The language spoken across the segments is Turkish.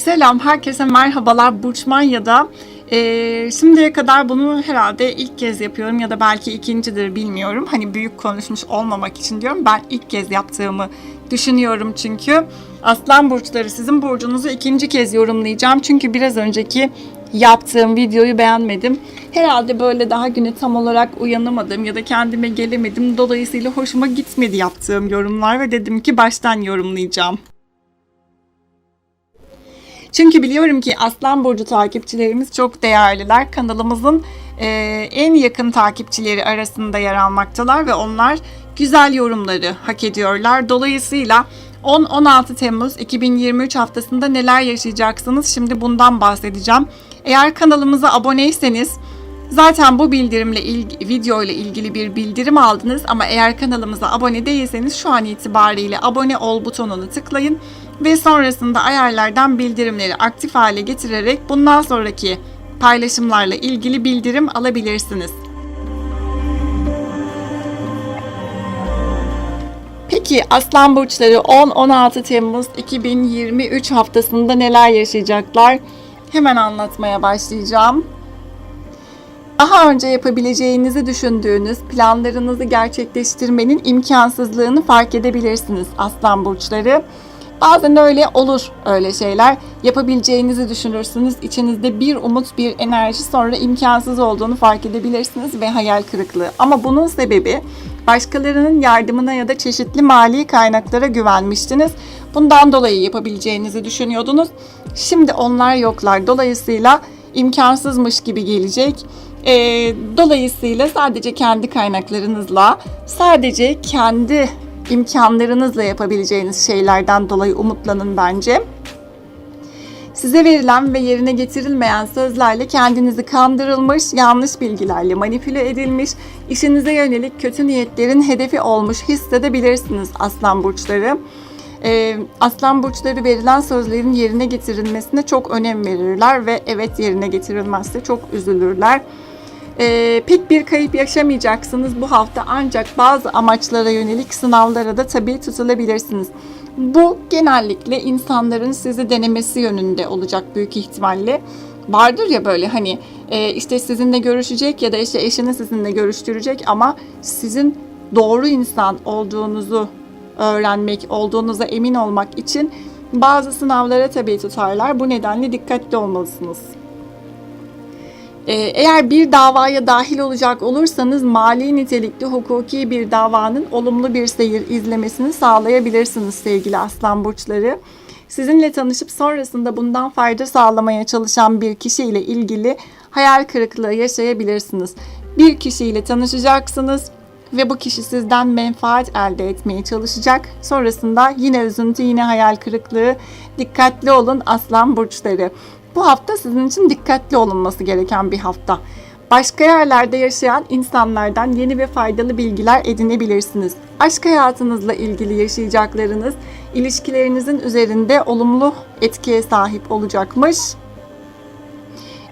Selam, herkese merhabalar. Burçmanya'da e, şimdiye kadar bunu herhalde ilk kez yapıyorum ya da belki ikincidir bilmiyorum. Hani büyük konuşmuş olmamak için diyorum. Ben ilk kez yaptığımı düşünüyorum çünkü. Aslan burçları sizin burcunuzu ikinci kez yorumlayacağım. Çünkü biraz önceki yaptığım videoyu beğenmedim. Herhalde böyle daha güne tam olarak uyanamadım ya da kendime gelemedim. Dolayısıyla hoşuma gitmedi yaptığım yorumlar ve dedim ki baştan yorumlayacağım. Çünkü biliyorum ki Aslan Burcu takipçilerimiz çok değerliler. Kanalımızın e, en yakın takipçileri arasında yer almaktalar ve onlar güzel yorumları hak ediyorlar. Dolayısıyla 10-16 Temmuz 2023 haftasında neler yaşayacaksınız şimdi bundan bahsedeceğim. Eğer kanalımıza aboneyseniz Zaten bu bildirimle ilgi, video ile ilgili bir bildirim aldınız ama eğer kanalımıza abone değilseniz şu an itibariyle abone ol butonunu tıklayın ve sonrasında ayarlardan bildirimleri aktif hale getirerek bundan sonraki paylaşımlarla ilgili bildirim alabilirsiniz. Peki Aslan Burçları 10-16 Temmuz 2023 haftasında neler yaşayacaklar? Hemen anlatmaya başlayacağım. Daha önce yapabileceğinizi düşündüğünüz planlarınızı gerçekleştirmenin imkansızlığını fark edebilirsiniz Aslan Burçları. Bazen öyle olur öyle şeyler. Yapabileceğinizi düşünürsünüz. İçinizde bir umut, bir enerji sonra imkansız olduğunu fark edebilirsiniz ve hayal kırıklığı. Ama bunun sebebi başkalarının yardımına ya da çeşitli mali kaynaklara güvenmiştiniz. Bundan dolayı yapabileceğinizi düşünüyordunuz. Şimdi onlar yoklar. Dolayısıyla imkansızmış gibi gelecek. E, dolayısıyla sadece kendi kaynaklarınızla, sadece kendi imkanlarınızla yapabileceğiniz şeylerden dolayı umutlanın bence. Size verilen ve yerine getirilmeyen sözlerle kendinizi kandırılmış, yanlış bilgilerle manipüle edilmiş, işinize yönelik kötü niyetlerin hedefi olmuş hissedebilirsiniz aslan burçları. Ee, aslan burçları verilen sözlerin yerine getirilmesine çok önem verirler ve evet yerine getirilmezse çok üzülürler. Ee, pek bir kayıp yaşamayacaksınız bu hafta ancak bazı amaçlara yönelik sınavlara da tabii tutulabilirsiniz. Bu genellikle insanların sizi denemesi yönünde olacak büyük ihtimalle. Vardır ya böyle hani e, işte sizinle görüşecek ya da işte eşini sizinle görüştürecek ama sizin doğru insan olduğunuzu öğrenmek, olduğunuza emin olmak için bazı sınavlara tabii tutarlar. Bu nedenle dikkatli olmalısınız. Ee, eğer bir davaya dahil olacak olursanız mali nitelikli hukuki bir davanın olumlu bir seyir izlemesini sağlayabilirsiniz sevgili aslan burçları. Sizinle tanışıp sonrasında bundan fayda sağlamaya çalışan bir kişiyle ilgili hayal kırıklığı yaşayabilirsiniz. Bir kişiyle tanışacaksınız ve bu kişi sizden menfaat elde etmeye çalışacak. Sonrasında yine üzüntü, yine hayal kırıklığı. Dikkatli olun aslan burçları. Bu hafta sizin için dikkatli olunması gereken bir hafta. Başka yerlerde yaşayan insanlardan yeni ve faydalı bilgiler edinebilirsiniz. Aşk hayatınızla ilgili yaşayacaklarınız ilişkilerinizin üzerinde olumlu etkiye sahip olacakmış.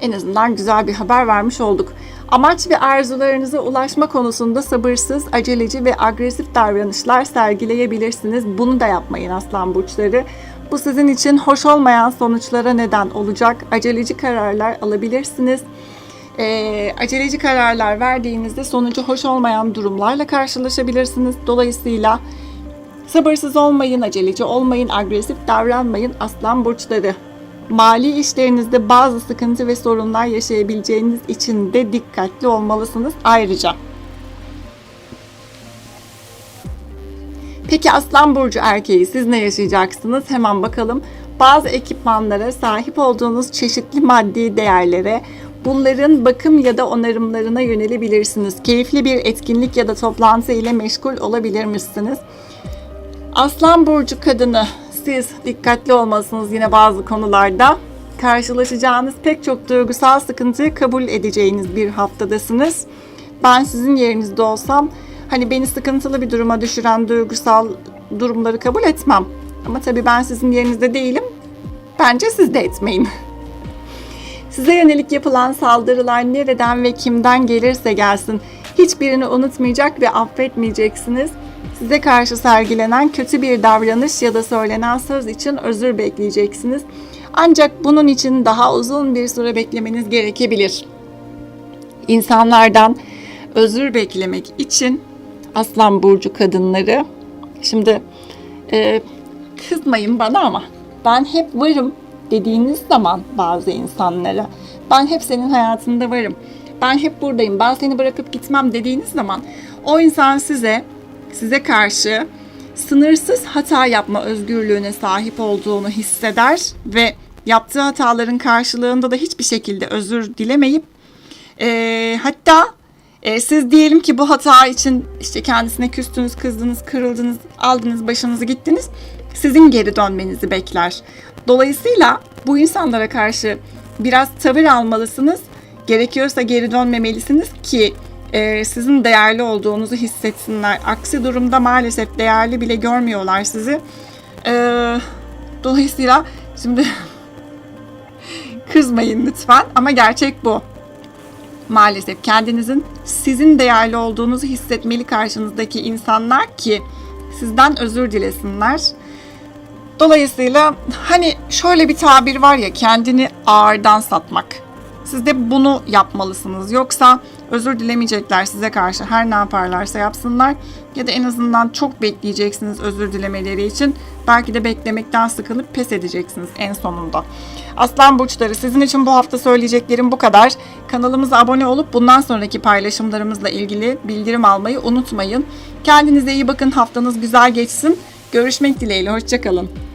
En azından güzel bir haber vermiş olduk. Amaç ve arzularınıza ulaşma konusunda sabırsız, aceleci ve agresif davranışlar sergileyebilirsiniz. Bunu da yapmayın aslan burçları. Bu sizin için hoş olmayan sonuçlara neden olacak. Aceleci kararlar alabilirsiniz. E, aceleci kararlar verdiğinizde sonucu hoş olmayan durumlarla karşılaşabilirsiniz. Dolayısıyla sabırsız olmayın, aceleci olmayın, agresif davranmayın aslan burçları. Mali işlerinizde bazı sıkıntı ve sorunlar yaşayabileceğiniz için de dikkatli olmalısınız ayrıca. Peki Aslan Burcu erkeği siz ne yaşayacaksınız? Hemen bakalım. Bazı ekipmanlara sahip olduğunuz çeşitli maddi değerlere, bunların bakım ya da onarımlarına yönelebilirsiniz. Keyifli bir etkinlik ya da toplantı ile meşgul olabilir misiniz? Aslan Burcu kadını siz dikkatli olmalısınız yine bazı konularda. Karşılaşacağınız pek çok duygusal sıkıntıyı kabul edeceğiniz bir haftadasınız. Ben sizin yerinizde olsam hani beni sıkıntılı bir duruma düşüren duygusal durumları kabul etmem. Ama tabii ben sizin yerinizde değilim. Bence siz de etmeyin. Size yönelik yapılan saldırılar nereden ve kimden gelirse gelsin hiçbirini unutmayacak ve affetmeyeceksiniz. Size karşı sergilenen kötü bir davranış ya da söylenen söz için özür bekleyeceksiniz. Ancak bunun için daha uzun bir süre beklemeniz gerekebilir. İnsanlardan özür beklemek için Aslan burcu kadınları şimdi e, kızmayın bana ama ben hep varım dediğiniz zaman bazı insanlara ben hep senin hayatında varım. Ben hep buradayım. Ben seni bırakıp gitmem dediğiniz zaman o insan size size karşı sınırsız hata yapma özgürlüğüne sahip olduğunu hisseder ve yaptığı hataların karşılığında da hiçbir şekilde özür dilemeyip e, hatta e, siz diyelim ki bu hata için işte kendisine küstünüz, kızdınız, kırıldınız, aldınız başınızı gittiniz. Sizin geri dönmenizi bekler. Dolayısıyla bu insanlara karşı biraz tavır almalısınız. Gerekiyorsa geri dönmemelisiniz ki e, sizin değerli olduğunuzu hissetsinler. Aksi durumda maalesef değerli bile görmüyorlar sizi. E, dolayısıyla şimdi kızmayın lütfen ama gerçek bu maalesef kendinizin sizin değerli olduğunuzu hissetmeli karşınızdaki insanlar ki sizden özür dilesinler. Dolayısıyla hani şöyle bir tabir var ya kendini ağırdan satmak. Siz de bunu yapmalısınız. Yoksa özür dilemeyecekler size karşı her ne yaparlarsa yapsınlar. Ya da en azından çok bekleyeceksiniz özür dilemeleri için. Belki de beklemekten sıkılıp pes edeceksiniz en sonunda. Aslan burçları sizin için bu hafta söyleyeceklerim bu kadar. Kanalımıza abone olup bundan sonraki paylaşımlarımızla ilgili bildirim almayı unutmayın. Kendinize iyi bakın. Haftanız güzel geçsin. Görüşmek dileğiyle. Hoşçakalın.